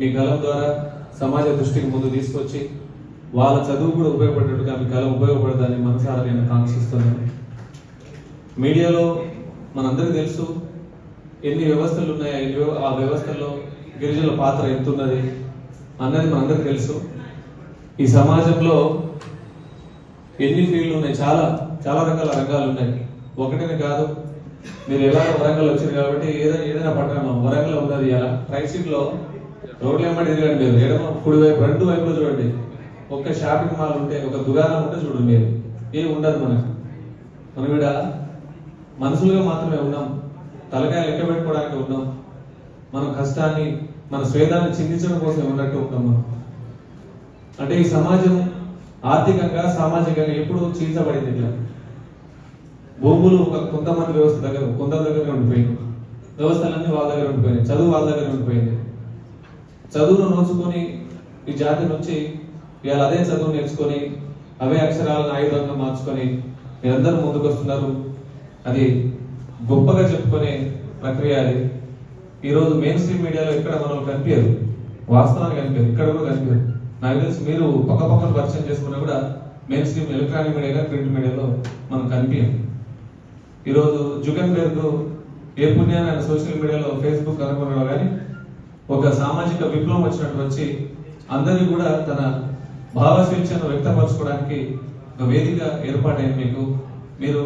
మీ కలం ద్వారా సమాజ దృష్టికి ముందు తీసుకొచ్చి వాళ్ళ చదువు కూడా ఉపయోగపడేట్టుగా మీ కలం ఉపయోగపడదని మనసారా నేను కాంక్షిస్తున్నాను. మీడియాలో మనందరికీ తెలుసు ఎన్ని వ్యవస్థలు ఉన్నాయో ఎన్ని ఆ వ్యవస్థల్లో గిరిజనుల పాత్ర ఎంత ఉన్నది అన్నది మనందరికీ తెలుసు. ఈ సమాజంలో ఎన్ని ఫీల్డ్లు ఉన్నాయి చాలా చాలా రకాల రంగాలు ఉన్నాయి. ఒకటిని కాదు మీరు ఎలా వరంగల్ వచ్చారు కాబట్టి ఏదైనా ఏదైనా పట్టణం వరంగల్ ఉన్నది ఇలా రైట్ రోడ్లు ఏమంటే తిరగండి మీరు ఎడమ కుడి వైపు రెండు వైపులు చూడండి. ఒక షాపింగ్ మాల్ ఉంటే ఒక దుకాణం ఉంటే చూడండి మీరు. ఏం ఉండదు మనకు. మనం ఇక్కడ మనుషులుగా మాత్రమే ఉన్నాం. తలకాయ లెక్క పెట్టుకోవడానికి ఉన్నాం. మన కష్టాన్ని మన స్వేదాన్ని చిందించడం కోసం ఉన్నట్టు ఉన్నాం మనం. అంటే ఈ సమాజం ఆర్థికంగా సామాజికంగా ఎప్పుడు చీల్చబడింది ఇట్లా. భూములు ఒక కొంతమంది వ్యవస్థ దగ్గర కొంత దగ్గర ఉండిపోయింది వ్యవస్థలన్నీ వాళ్ళ దగ్గర ఉండిపోయినాయి. చదువు వాళ్ళ దగ్గర ఉండిపోయింది. చదువును నోచుకొని ఈ జాతి నుంచి ఇవాళ అదే చదువు నేర్చుకొని అవే అక్షరాలను ఆయుధంగా మార్చుకొని మీరందరూ ముందుకు వస్తున్నారు. అది గొప్పగా చెప్పుకునే ప్రక్రియ అది. ఈరోజు మెయిన్ స్ట్రీమ్ మీడియాలో ఎక్కడ మనం కనిపించదు. వాస్తవానికి కనిపించదు. ఇక్కడ కూడా కనిపించదు. నాకు తెలిసి మీరు పక్క పక్కన పరిచయం చేసుకున్నా కూడా mainstream electronic media print మీడియాలో మనం కనిపించం. ఈరోజు జుగన్ బెర్గ్ ఏ పుణ్యాన్ని ఆయన సోషల్ మీడియాలో ఫేస్బుక్ అనుకున్నాడో కానీ ఒక సామాజిక విప్లవం వచ్చినట్టు వచ్చి అందరినీ కూడా తన భావ స్వేచ్ఛను వ్యక్తపరచుకోవడానికి ఒక వేదిక ఏర్పాటైంది మీకు. మీరు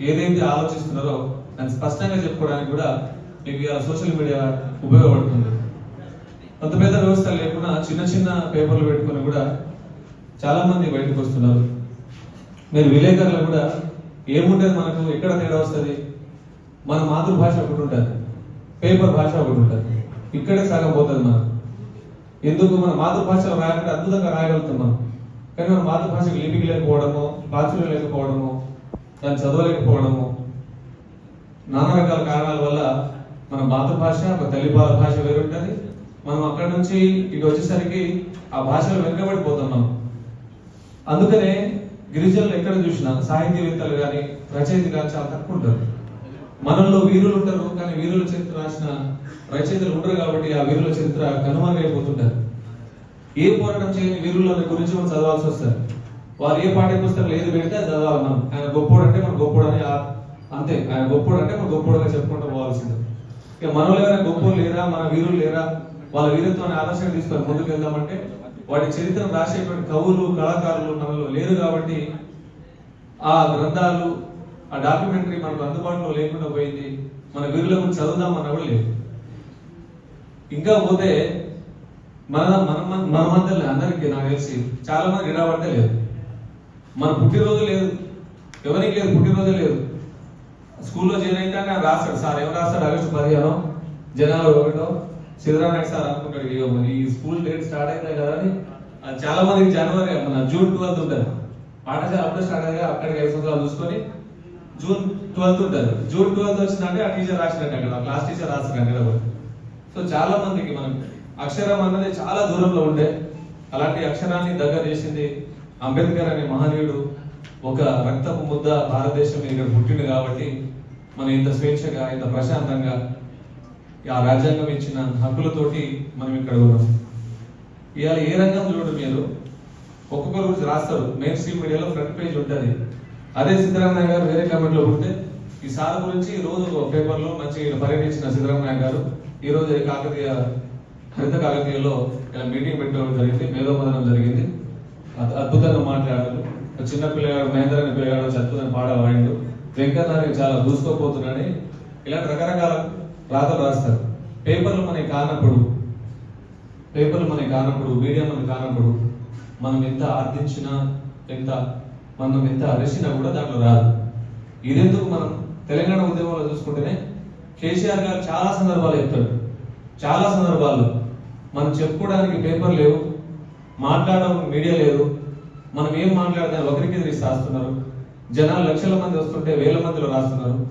ఏదైతే ఆలోచిస్తున్నారో దాన్ని స్పష్టంగా చెప్పుకోవడానికి కూడా మీకు ఇలా సోషల్ మీడియా ఉపయోగపడుతుంది. అంత పెద్ద వ్యవస్థ లేకుండా చిన్న చిన్న పేపర్లు పెట్టుకొని కూడా చాలా మంది బయటకు వస్తున్నారు. మీరు విలేకరులు కూడా ఏముంటుంది మనకు? ఎక్కడ తేడా వస్తుంది? మన మాతృభాష ఒకటి ఉంటుంది పేపర్ భాష ఒకటి ఉంటుంది ఇక్కడే సగం మనం ఎందుకు మన మాతృభాషలో రాయాలంటే అద్భుతంగా రాయగలుగుతున్నాం. కానీ మన మాతృభాషకు లిపికి లేకపోవడము ప్రాచుర్యం లేకపోవడము దాన్ని చదవలేకపోవడము నానా రకాల కారణాల వల్ల మన మాతృభాష ఒక తల్లి బా- భాష వేరు ఉంటుంది మనం అక్కడ నుంచి ఇటు వచ్చేసరికి ఆ భాషలో వెనుకబడిపోతున్నాం. అందుకనే గిరిజనులు ఎక్కడ చూసినా సాహిత్యవేత్తలు కానీ రచయితలు కానీ చాలా తక్కువ ఉంటారు. మనల్లో వీరులు ఉంటారు కానీ వీరుల చరిత్ర రాసిన రచయితలు ఉండరు కాబట్టి ఆ వీరుల చరిత్ర కనుమరుగైపోతుంటారు. ఏ పోరాటం చేయని వీరుల గురించి మనం చదవాల్సి వస్తుంది. వారు ఏ పాఠ్య పుస్తకాలు ఏది పెడితే అది చదవాలి మనం ఆయన గొప్పోడు అంటే మన గొప్పోడు అని ఆ- అంతే. ఆయన గొప్పోడు అంటే మన గొప్పోడుగా చెప్పుకుంటూ పోవాల్సిందే. ఇక మనలో ఎవరైనా గొప్పలు లేరా? మన వీరులు లేరా? వాళ్ళ వీరత్వాన్ని ఆదర్శంగా తీసుకొని ముందుకు వెళ్దామంటే వాటి చరిత్రను రాసేటువంటి కవులు కళాకారులు మనలో లేరు కాబట్టి ఆ గ్రంథాలు ఆ డాక్యుమెంటరీ మనకు అందుబాటులో లేకుండా పోయింది. మన వీరుల గురించి చదువుదామన్నా కూడా లేదు. ఇంకా పోతే మన మన మన- మన మధ్యలో అందరికీ నాకు తెలిసి చాలా మంది ఇడబడితే లేదు. మన పుట్టినరోజు లేదు. ఎవరికి లేదు పుట్టినరోజు లేదు. స్కూల్లో జాయిన్ అయితే రాస్తాడు సార్. ఎవరు రాస్తాడు? ఆగస్టు పదిహేను జనవరి ఒకటో సిద్ధరామయ్య సార్ అనుకుంటాడు ఇగో మరి ఈ స్కూల్ డేట్ స్టార్ట్ అవుతాయి కదా అని. చాలా మందికి జనవరి మన జూన్ ట్వెల్త్ ఉంటుంది. పాఠశాల అప్పుడే స్టార్ట్ అయ్యాక అక్కడికి ఐదు సంవత్సరాలు చూసుకొని జూన్ ట్వెల్త్ ఉంటుంది. జూన్ ట్వెల్త్ వచ్చిందంటే ఆ టీచర్ రాసినట్టు అక్కడ క్లాస్ టీచర్ రాసినట్టు నిలబడి సో చాలా మందికి మనం అక్షరం అన్నది చాలా దూరంలో ఉండే అలాంటి అక్షరాన్ని దగ్గర చేసింది అంబేద్కర్ అనే మహనీయుడు. ఒక రక్తపు ముద్ద భారతదేశం మీద ఇక్కడ పుట్టిండు కాబట్టి మనం ఇంత స్వేచ్ఛగా ఇంత ప్రశాంతంగా ఆ రాజ్యాంగం ఇచ్చిన హక్కులతోటి మనం ఇక్కడ ఉన్నాం. ఇవాళ ఏ రంగం చూడండి మీరు? ఒక్కొక్కరు గురించి రాస్తారు. మెయిన్ స్ట్రీమ్ మీడియాలో ఫ్రంట్ పేజ్ ఉంటుంది. అదే సిద్ధరామయ్య గారు వేరే కమిటీలో ఉంటే ఈ సార్ గురించి రోజు ఒక పేపర్లో మంచి పర్యటించిన సిద్ధరామయ్య గారు ఈ రోజు కాకతీయ హరిత కాకతీయలో ఇలా మీటింగ్ పెట్టడం జరిగింది మేధోమదనం జరిగింది. అద్- అద్భుతంగా మాట్లాడారు. చిన్న పిల్లగాడు మహేందర్ అనే పిల్లగాడు వచ్చి అద్భుతంగా పాట వాడిండు వెంకన్నారికి చాలా దూసుకోపోతున్నాడని ఇలాంటి రకరకాల రాతలు రాస్తారు. పేపర్లు మనకి కానప్పుడు పేపర్లు మనకి కానప్పుడు మీడియా మనకి కానప్పుడు మనం ఎంత ఆర్థించినా ఎంత మనం ఎంత అరిసినా కూడా దాంట్లో రాదు. ఇదెందుకు మనం తెలంగాణ ఉద్యమంలో చూసుకుంటేనే కేసీఆర్ గారు చాలా సందర్భాలు చెప్తాడు. చాలా సందర్భాల్లో మనం చెప్పుకోవడానికి పేపర్ లేవు మాట్లాడడం మీడియా లేదు. మనం ఏం మాట్లాడదాం ఒకరికి ఎదిరిసి రాస్తున్నారు. జనాలు లక్షల మంది వస్తుంటే వేల మందిలో రాస్తున్నారు.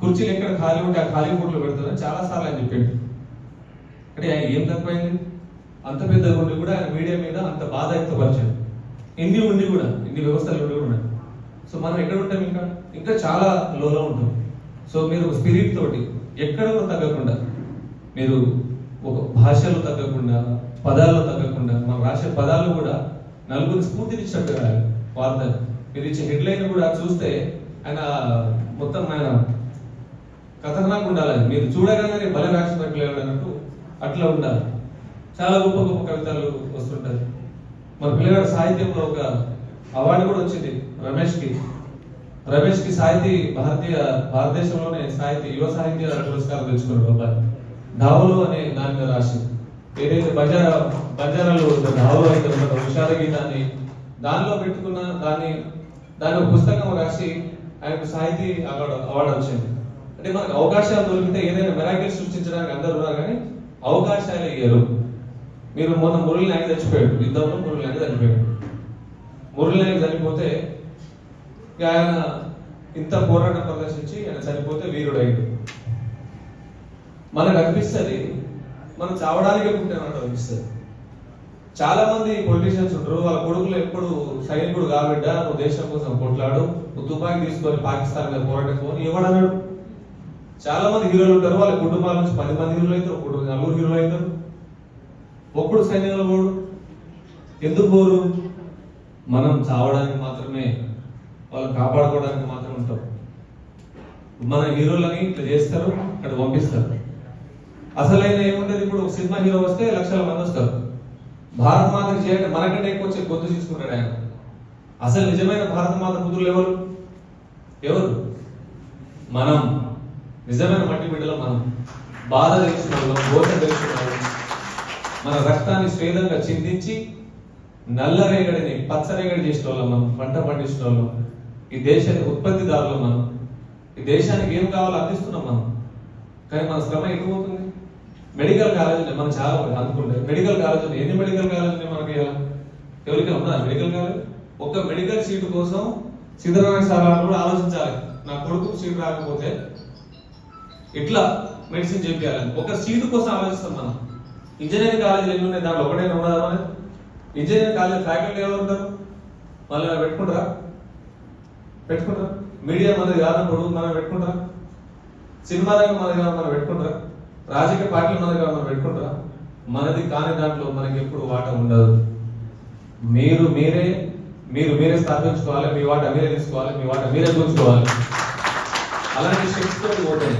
కుర్చీలు ఎక్కడ ఖాళీ ఉంటే ఆ ఖాళీ బూట్లు పెడుతున్నారు. చాలా సార్లు ఆయన చెప్పాడు. అంటే ఆయన ఏం తక్కువైంది అంత పెద్ద ఉండి కూడా ఆయన మీడియా మీద అంత బాధ వ్యక్తపరిచాడు ఎన్ని ఉండి కూడా ఇన్ని వ్యవస్థలు ఉండి కూడా ఉన్నాయి. సో మనం ఎక్కడ ఉంటాం ఇంకా? ఇంకా చాలా లోలో ఉంటాం. సో మీరు స్పిరిట్ తోటి ఎక్కడ తగ్గకుండా మీరు ఒక భాషలో తగ్గకుండా పదాల్లో తగ్గకుండా మనం రాసే పదాలు కూడా నలుగురు స్ఫూర్తినిచ్చినట్టు రాయాలి. వార్త మీరు ఇచ్చే హెడ్లైన్ కూడా చూస్తే ఆయన మొత్తం ఆయన ఖతర్నాక్ ఉండాలి. మీరు చూడగానే భలే వ్యాక్సిన్ అన్నట్టు అట్లా ఉండాలి. చాలా గొప్ప గొప్ప కవితలు వస్తుంటాయి. మన పిల్లగాడు సాహిత్యంలో ఒక అవార్డు కూడా వచ్చింది రమేష్కి. రమేష్కి సాహితీ భారతీయ భారతదేశంలోనే సాహితీ యువ సాహిత్య పురస్కారం తెచ్చుకున్నాడు అబ్బాయి ధావులు అనే దాని మీద రాసి ఏదైతే బంజారా బంజారాలు ధావులు అయితే ఉంటుందో విషాద గీతాన్ని దానిలో పెట్టుకున్న దాన్ని దాని ఒక పుస్తకం రాసి ఆయనకు సాహితీ అవార్డు అవార్డు వచ్చింది. అంటే మనకు అవకాశాలు దొరికితే ఏదైనా మెరాకిల్ సృష్టించడానికి అందరూ ఉన్నారు కానీ అవకాశాలు ఇయ్యరు. మీరు మొన్న మురళి నాయక్ చచ్చిపోయాడు. యుద్ధంలో మురళి నాయక్ చనిపోయాడు. మురళి నాయక్ చనిపోతే ఆయన ఇంత పోరాటం ప్రదర్శించి ఆయన చనిపోతే వీరుడయ్యాడు మనకు అనిపిస్తుంది మనం చావడానికే పుట్టామన్నట్టు అనిపిస్తుంది. చాలా మంది పొలిటీషియన్స్ ఉంటారు వాళ్ళ కొడుకులు ఎప్పుడు సైనికుడు కాబిడ్డ నువ్వు దేశం కోసం కొట్లాడు నువ్వు తుపాకీ తీసుకొని పాకిస్తాన్ మీద పోరాటం పోని ఇవ్వడన్నాడు చాలా మంది హీరోలు ఉంటారు వాళ్ళ కుటుంబాల నుంచి పది మంది హీరోలు అవుతారు ఒకటి నలుగురు హీరోలు అవుతారు. ఒక్కడు సైన్యంలో పోడు. ఎందుకు పోరు? మనం చావడానికి మాత్రమే వాళ్ళని కాపాడుకోవడానికి మాత్రమే ఉంటాం. మన హీరోలని ఇట్లా చేస్తారు అక్కడ పంపిస్తారు. అసలైన ఏముంటది ఇప్పుడు ఒక సినిమా హీరో వస్తే లక్షల మంది వస్తారు. భారత మాతకి చేయండి మనకంటే ఎక్కువ వచ్చే గొంతు తీసుకుంటాడు ఆయన. అసలు నిజమైన భారత మాత కుదురులు ఎవరు? ఎవరు? మనం. నిజమైన మట్టి బిడ్డలో మనం. బాధ తెలిసిన వాళ్ళం గోత తెలిసిన మన రక్తాన్ని స్వేదంగా చిందించి నల్లరేగడిని పచ్చరేగడి చేసిన వాళ్ళం మనం పంట పండించిన వాళ్ళం ఈ దేశానికి ఉత్పత్తిదారులు మనం. ఈ దేశానికి ఏం కావాలో అందిస్తున్నాం మనం. కానీ మన శ్రమ ఎక్కువ పోతుంది మెడికల్ కాలేజ్ మనం చాలా అనుకుంటే మెడికల్ కాలేజ్ ఎన్ని మెడికల్ కాలేజీలు మనకి ఎవరికైనా ఉన్నారు మెడికల్ కాలేజ్? ఒక్క మెడికల్ సీటు కోసం సిద్ధరామయ్య సార్ కూడా ఆలోచించాలి. నా కొడుకు సీటు రాకపోతే ఇట్లా మెడిసిన్ చెప్పాలని ఒక సీటు కోసం ఆలోచిస్తాం మనం. ఇంజనీరింగ్ కాలేజీలు ఎన్ని ఉన్నాయి దాంట్లో ఒకటే ఉన్నదా మరి? ఇంజనీరింగ్ కాలేజ్ ఫ్యాకల్టీ ఎవరు ఉంటారు? మళ్ళీ పెట్టుకుంటారా? పెట్టుకుంటారా? మీడియా మనది కాదన్నప్పుడు మనం పెట్టుకుంటారా? సినిమా రంగం మనది కాదు మనం పెట్టుకుంటారా? రాజకీయ పార్టీలు మనది కాదు మనం పెట్టుకుంటారా? మనది కాని దాంట్లో మనకి ఎప్పుడు వాట ఉండదు. మీరు మీరే మీరు మీరే స్థాపించుకోవాలి మీ వాట మీరే తీసుకోవాలి మీ వాట మీరే చూసుకోవాలి అలాంటి శక్తితో పోతాయి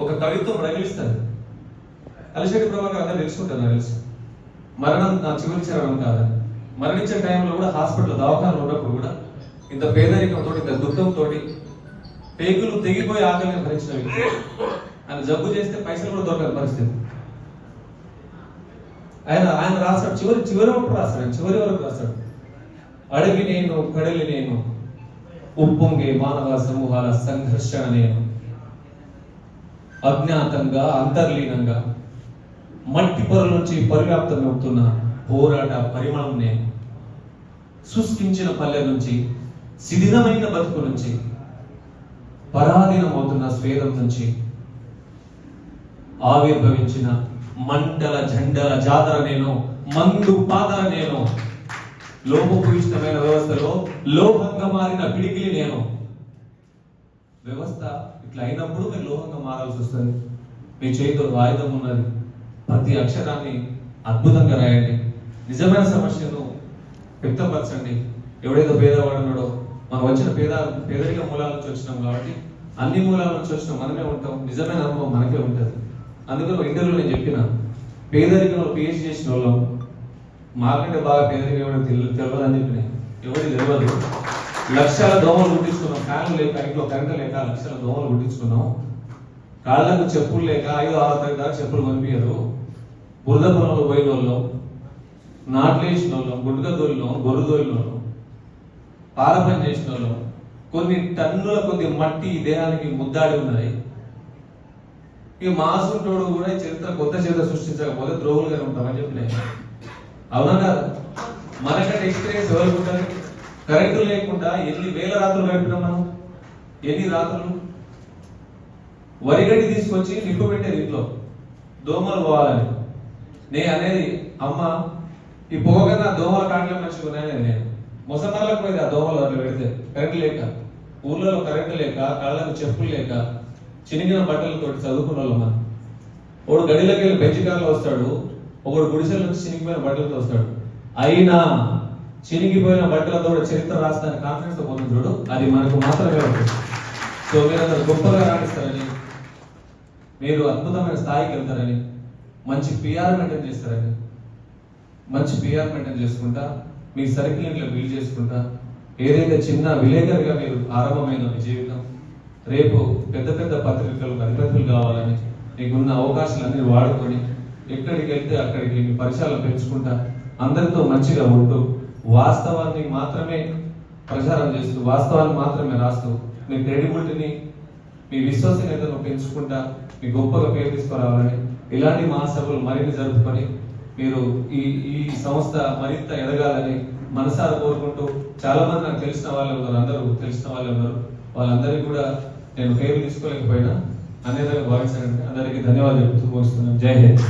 ఒక కవిత్వం రగిలిస్తుంది. అలిశెట్టి ప్రభాకర్ అందరూ తెలుసుకుంటారు నాకు తెలుసు. మరణం నా చివరి చరణం కాదు. మరణించే టైంలో కూడా హాస్పిటల్ దవాఖానలో ఉన్నప్పుడు కూడా ఇంత పేదరికంతో ఇంత దుఃఖంతో పేగులు తెగిపోయి ఆకలిని భరించిన వ్యక్తి. ఆయన జబ్బు చేస్తే పైసలు కూడా దొరకని పరిస్థితి. ఆయన ఆయన రాస్తాడు. చివరి చివరి వరకు రాస్తాడు. చివరి వరకు రాస్తాడు. అడవి నేను కడలి నేను ఉప్పొంగే మానవ సమూహాల సంఘర్షణ నేను. అజ్ఞాతంగా అంతర్లీనంగా మట్టి పొరల నుంచి పరివ్యాప్తమవుతున్న పోరాట పరిమళం నేను శుష్కించిన పల్లె నుంచి శిథిలమైన బతుకు నుంచి పరాధీనమవుతున్న స్వేదం నుంచి ఆవిర్భవించిన మంటల జెండల జాతర నేను మందు పాదల నేను లోపభూయిష్టమైన వ్యవస్థలో లోహంగా మారిన పిడికిలి నేను. వ్యవస్థ ఇట్లా అయినప్పుడు మీరు లోహంగా మారాల్సి వస్తుంది. మీ చేతిలో ఆయుధం ఉన్నది. ప్రతి అక్షరాన్ని అద్భుతంగా రాయండి. నిజమైన సమస్యను వ్యక్తపరచండి. ఎవడైతే పేదవాడు ఉన్నాడో మనం వచ్చిన పేద పేదరిక మూలాల నుంచి వచ్చినాం కాబట్టి అన్ని మూలాల నుంచి వచ్చిన మనమే ఉంటాం. నిజమైన అనుభవం మనకే ఉంటుంది. అందుకని ఇంటర్వ్యూలో నేను చెప్పిన పేదరికంలో పిహెచ్ చేసిన వాళ్ళం మాకంటే బాగా పేదరికం ఎవడో తెలియదు తెలియదు అని చెప్పిన ఎవరికి తెలియదు లక్షల దోమలు కుట్టించుకున్నాం ఫ్యాన్లు లేక ఇంట్లో కరెంట్ లేక లక్షల దోమలు కుట్టించుకున్నాం కాళ్ళకు చెప్పులు లేక ఐదు ఆరు తరగతి చెప్పులు కొనిపించరు. బురద పొలంలో పోయిన వాళ్ళు నాట్లు వేసిన వాళ్ళు గుడ్డగా దోలిన గొర్రె దోలిన వాళ్ళు పాల పని చేసిన వాళ్ళు కొన్ని టన్నుల కొద్ది మట్టి దేహానికి ముద్దాడి ఉన్నాయి. ఇక మాసుంటోడు కూడా చరిత్ర కొత్త చరిత్ర సృష్టించకపోతే ద్రోహులుగా ఉంటామని చెప్పినాయి అవునా కాదు? మనకంటే ఎక్స్పీరియన్స్ ఎవరు ఉంటారు? కరెంటు లేకుండా ఎన్ని వేల రాత్రులు గడిపినాం మనం? ఎన్ని రాత్రులు? వరిగడ్డి తీసుకొచ్చి నిప్పు పెట్టేది ఇంట్లో. దోమలు పోవాలని. నే అనేది అమ్మ ఈ పొగ కన్నా దోమల కాండ్లే మంచిగా ఉన్నాయని నేను. ముసనాలకు పోయింది ఆ దోమలు అట్లా పెడితే కరెంట్ లేక. ఊర్లలో కరెంట్ లేక కళ్ళకు చెప్పులు లేక చినిగిన బట్టలతో చదువుకున్న వాళ్ళు మనం. ఒకడు గడిలోకి వెళ్ళి బెంచ్ కార్లో వస్తాడు ఒకడు గుడిసెల నుంచి చినిగిపోయిన బట్టలతో వస్తాడు. అయినా చినిగిపోయిన బట్టలతో చరిత్ర రాసిన కాన్ఫిడెన్స్ పోతుంది చూడు. అది మనకు మాత్రమే ఉంటుంది. సో మీరు అందరు గొప్పగా రాణిస్తారని మీరు అద్భుతమైన స్థాయికి వెళ్తారని మంచి పిఆర్ మెయింటైన్ చేస్తారండి. మంచి పిఆర్ మెయింటైన్ చేసుకుంటా మీ సర్కిల్ ఇట్లా బిల్డ్ చేసుకుంటా. ఏదైతే చిన్న విలేకరిగా మీరు ఆరంభమైన మీ జీవితం రేపు పెద్ద పెద్ద పత్రికలు అధిపతులు కావాలని మీకున్న అవకాశాలన్నీ వాడుకొని ఎక్కడికి వెళ్తే అక్కడికి మీ పరిచయాలు పెంచుకుంటా అందరితో మంచిగా ఉంటూ వాస్తవాన్ని మాత్రమే ప్రచారం చేస్తూ వాస్తవాన్ని మాత్రమే రాస్తూ మీ క్రెడిబిలిటీని మీ విశ్వసనీయతను పెంచుకుంటా మీ గొప్పగా పేరు తీసుకురావాలని ఇలాంటి మహాసభలు మరిన్ని జరుపుకొని మీరు ఈ ఈ సంస్థ మరింత ఎదగాలని మనసారా కోరుకుంటూ చాలా మంది నాకు తెలిసిన వాళ్ళు ఉన్నారు అందరూ తెలిసిన వాళ్ళు ఉన్నారు. వాళ్ళందరికీ కూడా నేను పేరు తీసుకోలేకపోయినా అనేదాన్ని భావించానండి అందరికీ ధన్యవాదాలు చెప్తూ ముగిస్తున్నాను. జై హింద్.